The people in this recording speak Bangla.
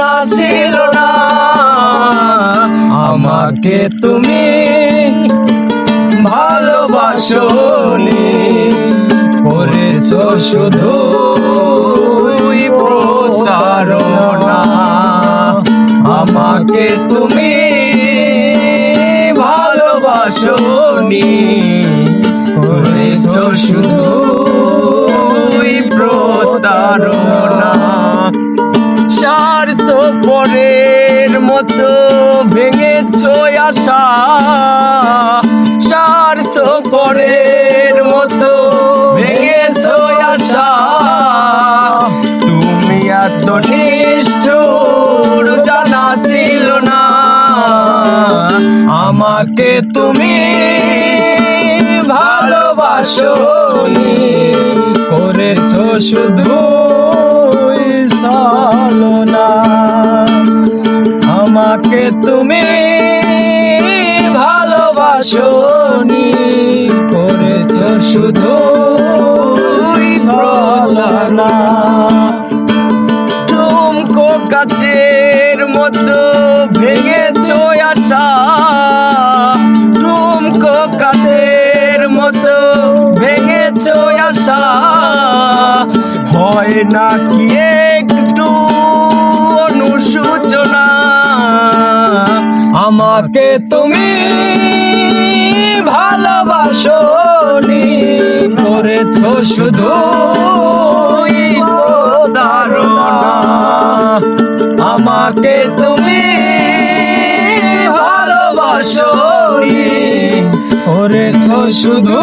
না ছিল না। আমাকে তুমি ভালোবাসনি করেছ শুধু আমাকে তুমি ভালোবাসনি করেছ শুধু প্রতারণা। পরের মতো ভেঙেছ আশা। স্বার্থ পরের মতো ভেঙেছ আশা। তুমি এত নিষ্ঠুর, জানা ছিল না। আমাকে তুমি ভালোবাসনি করেছ শুধু সালনা আমাকে তুমি ভালোবাসনি করেছ শুধু টুমকো কাচের মতো ভেঙেছ আশা। টুমকো কাচের মতো ভেঙেছ আশা। হয় না কি আমাকে তুমি ভালোবাসনি করেছ শুধু আমাকে তুমি ভালোবাসনি করেছ শুধু